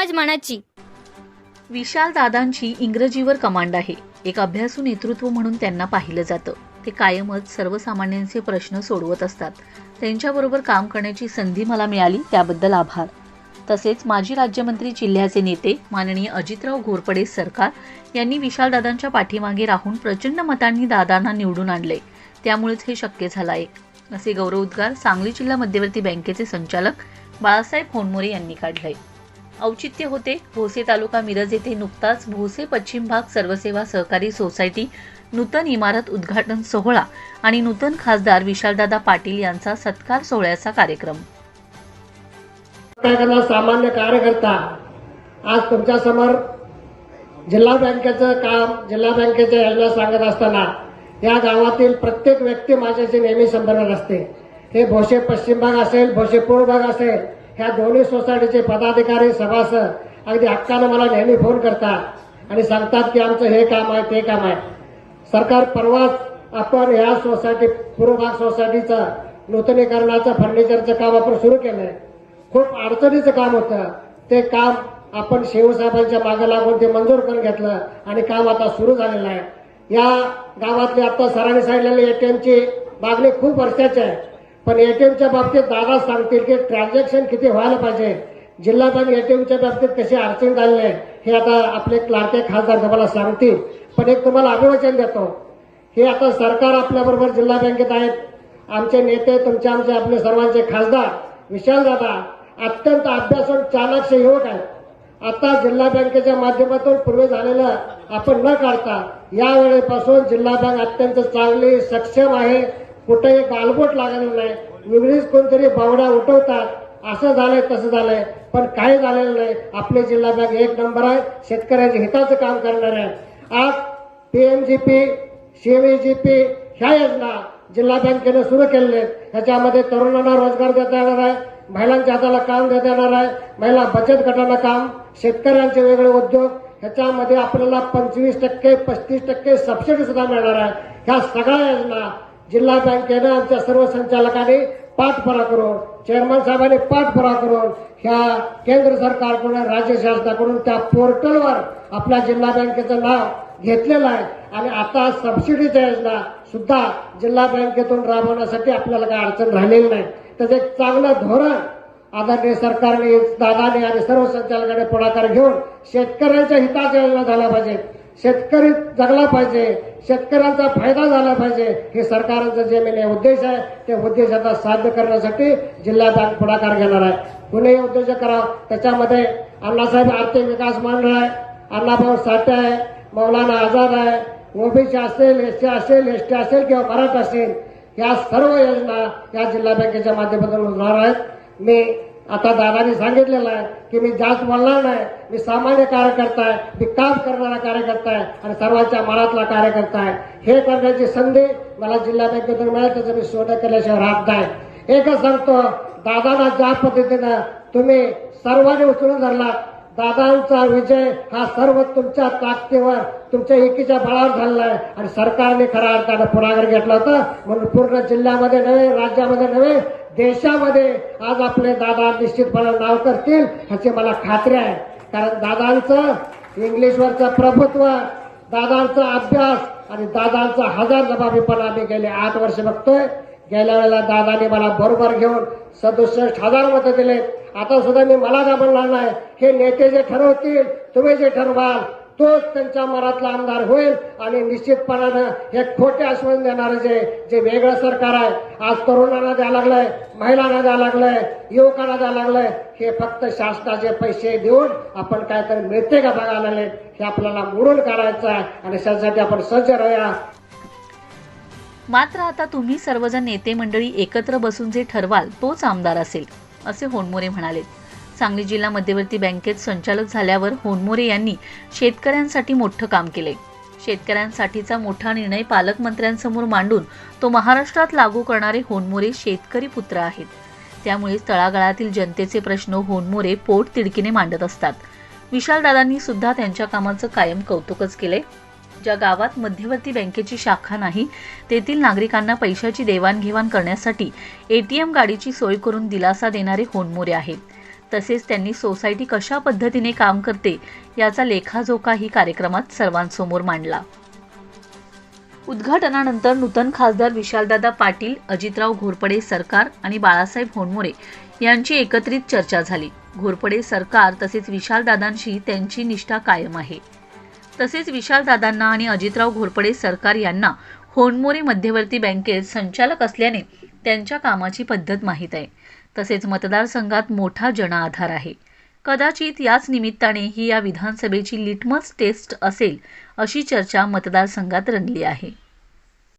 समज मनाची. विशाल दादांची इंग्रजीवर कमांड आहे. एक अभ्यासू नेतृत्व म्हणून त्यांना पाहिलं जातं. ते कायमच सर्वसामान्यांचे प्रश्न सोडवत असतात. त्यांच्याबरोबर काम करण्याची संधी मला मिळाली त्याबद्दल आभार. तसेच माजी राज्यमंत्री जिल्ह्याचे नेते माननीय अजितराव घोरपडे सरकार यांनी विशालदादांच्या पाठीमागे राहून प्रचंड मतांनी दादांना निवडून आणले. त्यामुळेच हे शक्य झालं आहे असे गौरवोद्गार सांगली जिल्हा मध्यवर्ती बँकेचे संचालक बाळासाहेब होनमोरे यांनी काढले औचित्य होते. भोसे तालुका मिरज येथे नुकताच भोसे पश्चिम भाग सर्वसेवा सहकारी सोसायटी नूतन इमारत उद्घाटन सोहळा आणि नूतन खासदार विशालदादा पाटील यांचा सत्कार सोहळ्याचा कार्यक्रम. सामान्य कार्यकर्ता आज तुमच्यासमोर जिल्हा बँकेचं काम जिल्हा बँकेच्या योजना सांगत असताना या गावातील प्रत्येक व्यक्ती माझ्याशी नेहमी संपर्कात असते. हे भोसे पश्चिम भाग असेल भोसे पूर्व भाग असेल ह्या दोन्ही सोसायटीचे पदाधिकारी सभासद अगदी हक्कानं मला नेहमी फोन करतात आणि सांगतात की आमचं हे काम आहे ते काम आहे. सरकार परवाच आपण ह्या सोसायटी पूर्व भाग सोसायटीचं नूतनीकरणाचं फर्निचरचं काम आपण सुरू केलंय. खूप अडचणीचं काम होतं. ते काम आपण शिवसाहेबांच्या मागे लागून ते मंजूर करून घेतलं आणि काम आता सुरू झालेलं आहे. या गावातली आता सरांनी सांगितलेले एटीएमची मागणी खूप वर्षाची आहे. पण एटीएमच्या बाबतीत दादा सांगतील की ट्रान्झॅक्शन किती व्हायला पाहिजे. जिल्हा बँक एटीएमच्या बाबतीत कशी अडचण झालेली आहे हे आता आपले क्लार्के खासदार तुम्हाला सांगतील. पण एक तुम्हाला अभिवचन देतो. हे आता सरकार आपल्याबरोबर जिल्हा बँकेत आहेत. आमचे नेते तुमचे आमचे आपले सर्वांचे खासदार विशाल दादा अत्यंत अभ्यासून चाणक्य युवक आहेत. आता जिल्हा बँकेच्या माध्यमातून पूर्वी झालेलं आपण न काढता यावेळेपासून जिल्हा बँक अत्यंत चांगली सक्षम आहे. कुठेही गालबोट लागलेलं नाही. वेगळीच कोणतरी बावड्या उठवतात. असं झालंय तसं झालंय. पण काही झालेलं नाही. आपली जिल्हा बँक एक नंबर आहे. शेतकऱ्याच्या हिताचं काम करणार आहे. आज पीएमजीपी सीएमईजीपी ह्या योजना जिल्हा बँकेनं सुरू केलेल्या आहेत. ह्याच्यामध्ये तरुणांना रोजगार देता येणार आहे. महिलांच्या हाताला काम देता येणार आहे. महिला बचत गटांना काम शेतकऱ्यांचे वेगळे उद्योग. ह्याच्यामध्ये आपल्याला पंचवीस टक्के पस्तीस टक्के सबसिडी सुद्धा मिळणार आहे. ह्या सगळ्या योजना जिल्हा बँकेनं आमच्या सर्व संचालकांनी पाठपुरा करून चेअरमन साहेबांनी पाठपुरा करून ह्या केंद्र सरकारकडून राज्य शासनाकडून त्या पोर्टलवर आपल्या जिल्हा बँकेचं नाव घेतलेलं आहे. आणि आता सबसिडीच्या योजना सुद्धा जिल्हा बँकेतून राबवण्यासाठी आपल्याला काही अडचण राहिलेली नाही. त्याचं एक चांगलं धोरण आदरणीय सरकारने दादाने आणि सर्व संचालकांनी पुढाकार घेऊन शेतकऱ्यांच्या हिताच्या योजना झाल्या पाहिजेत. शेतकरी जगला पाहिजे शेतकऱ्यांचा फायदा झाला पाहिजे हे सरकारचं जे मेन उद्देश आहे ते उद्देश आता साध्य करण्यासाठी जिल्हा बँक पुढाकार घेणार आहे. कुणीही उद्योजक करा. त्याच्यामध्ये अण्णासाहेब आर्थिक विकास मंडळ आहे अण्णाभाऊ साठे आहे मौलाना आझाद आहे ओबीसी असेल एसटी असेल एसटी असेल किंवा मराठा असेल या सर्व योजना या जिल्हा बँकेच्या माध्यमातून होणार आहेत. मी आता दादाने सांगितलेलं आहे की मी जास्त बोलणार नाही मी सामान्य कार्यकर्ता आहे मी काम करणारा कार्यकर्ता आहे आणि सर्वांच्या मनातला कार्यकर्ता आहे. हे करण्याची संधी मला जिल्हा बँकेतून मिळेल त्याचं मी सोनं केल्याशिवाय राहत नाही. एकच सांगतो दादांना ज्या पद्धतीनं तुम्ही सर्वांनी उचलून धरला दादांचा विजय हा सर्व तुमच्या ताकदीवर तुमच्या एकीच्या बळावर झालेला आहे आणि सरकारने खऱ्या अर्थानं पुढाकार घेतला होता. म्हणून पूर्ण जिल्ह्यामध्ये नव्हे राज्यामध्ये नव्हे देशामध्ये आज आपले दादा निश्चितपणे नाव करतील ह्याची मला खात्री आहे. कारण दादांचं इंग्लिशवरचं प्रभुत्व दादांचा अभ्यास आणि दादांचा हजार जबाबीपणा आम्ही गेले आठ वर्ष बघतोय. गेल्या वेळेला दादाने मला बरोबर घेऊन सदुसष्ट हजार मतं दिले. आता सुद्धा मी मला का नाही. हे नेते जे ठरवतील तुम्ही जे ठरवाल तोच त्यांच्या मनातला आमदार होईल आणि निश्चितपणानं हे खोटे आश्वासन देणारे जे जे वेगळं सरकार आहे आज तरुणांना द्यायला लागलंय महिलांना द्यायला लागलंय युवकांना द्यायला लागलंय हे फक्त शासनाचे पैसे देऊन आपण काहीतरी मिळते का बघायला लागले? हे आपल्याला मोडून काढायचं आहे आणि त्यासाठी आपण सज्ज राहूया. मात्र आता तुम्ही सर्वजण नेते मंडळी एकत्र बसून जे ठरवाल तोच आमदार असेल असे होनमोरे म्हणाले. सांगली जिल्हा मध्यवर्ती बँकेत संचालक झाल्यावर होनमोरे यांनी शेतकऱ्यांसाठी मोठं काम केले. शेतकऱ्यांसाठीचा मोठा निर्णय पालकमंत्र्यांसमोर मांडून तो महाराष्ट्रात लागू करणारे होनमोरे शेतकरी पुत्र आहेत. त्यामुळे तळागाळातील जनतेचे प्रश्न होनमोरे पोट तिडकीने मांडत असतात. विशालदादांनी सुद्धा त्यांच्या कामाचं कायम कौतुकच केले. ज्या गावात मध्यवर्ती बँकेची शाखा नाही तेथील नागरिकांना पैशाची देवाणघेवाण करण्यासाठी एटीएम गाडीची सोय करून दिलासा देणारे होनमोरे आहेत तसेच त्यांनी सोसायटी कशा पद्धतीने काम करते याचा लेखाजोखाही कार्यक्रमात सर्वांसमोर मांडला. उद्घाटनानंतर नूतन खासदार विशालदादा पाटील अजितराव घोरपडे सरकार आणि बाळासाहेब होनमोरे यांची एकत्रित चर्चा झाली. घोरपडे सरकार तसेच विशालदादांशी त्यांची निष्ठा कायम आहे. तसेच विशालदादांना आणि अजितराव घोरपडे सरकार यांना होनमोरे मध्यवर्ती बँकेत संचालक असल्याने त्यांच्या कामाची पद्धत माहीत आहे. तसेच मतदारसंघात मोठा जनआधार आहे. कदाचित याच निमित्ताने ही या विधानसभेची लिटमस टेस्ट असेल अशी चर्चा मतदारसंघात रंगली आहे.